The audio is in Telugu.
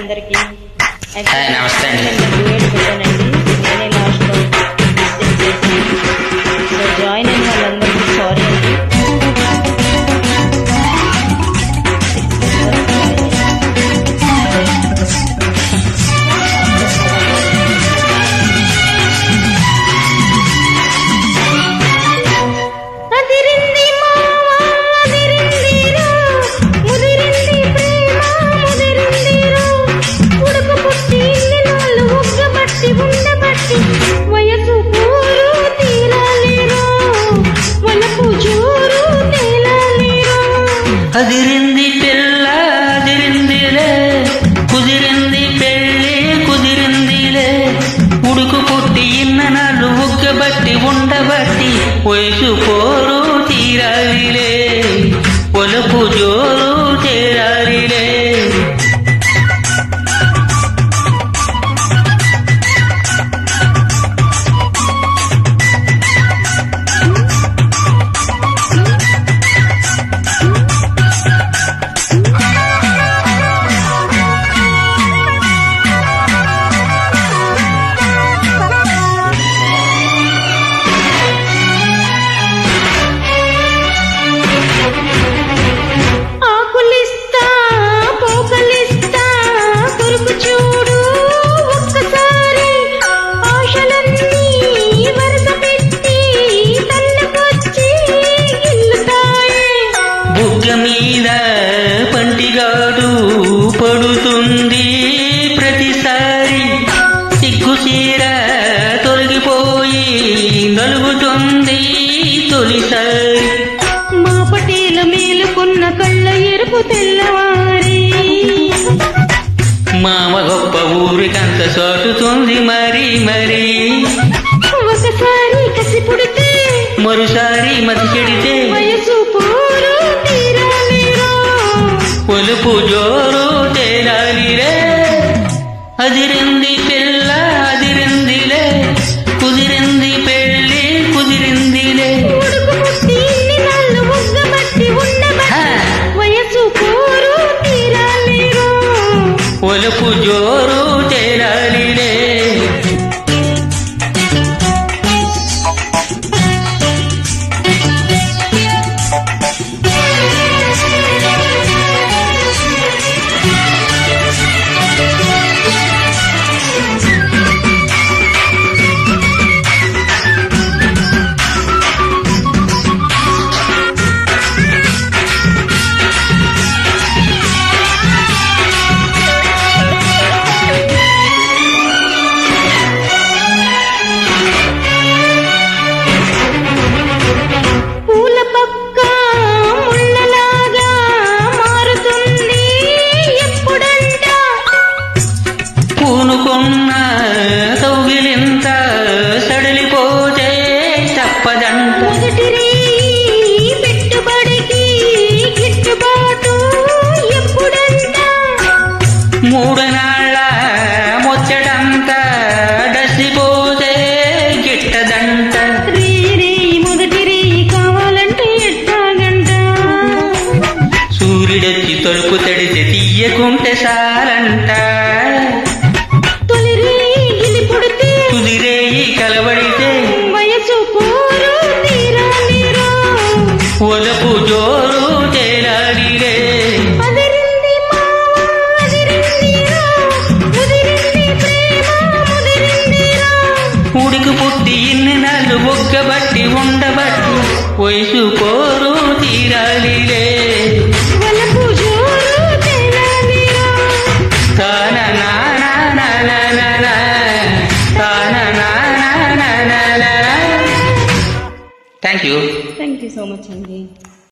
అందరికి నమస్తే అండి. నేనే లాస్ట్లో అదిరింది పిల్ల అదిరిందిలే. కుదిరింది పెళ్ళి కుదిరిందిలే. ఉడుకు పుట్టి ఇన్ననాలు ఉగ్గబట్టి ఉండబట్టి వయసు పోరు తీరాలిలే పొలపు జోరు సిగ్గుసీర తొలగిపోయి నలుగుతుంది తొలిసారి మా పటేల మేలుకున్న కళ్ళ ఎరుపు తెల్లవారి. మామ గొప్ప ఊరికంత సాటుతుంది మరి మరి. ఒకసారి కసి పుడితే మరోసారి మతి చెడితే. వయసు పోరు జోరు తేలాలిరే. అదిరింది పిల్ల ఒలుపు జోరు తేలాలిరే పూనుకున్న తౌగిలింత సడలిపోతే తప్పదంట. మూడు నాళ్ళ ముచ్చటంత డసిపోతే గిట్టదంట. సూర్యుడొచ్చి తలుపు తడితే తీయకుంటే సారంట నాళ్ళు ఒగ్గబట్టి ఉండబట్టి వయసు పోరు తీరాలిలే. Thank you thank you so much అండి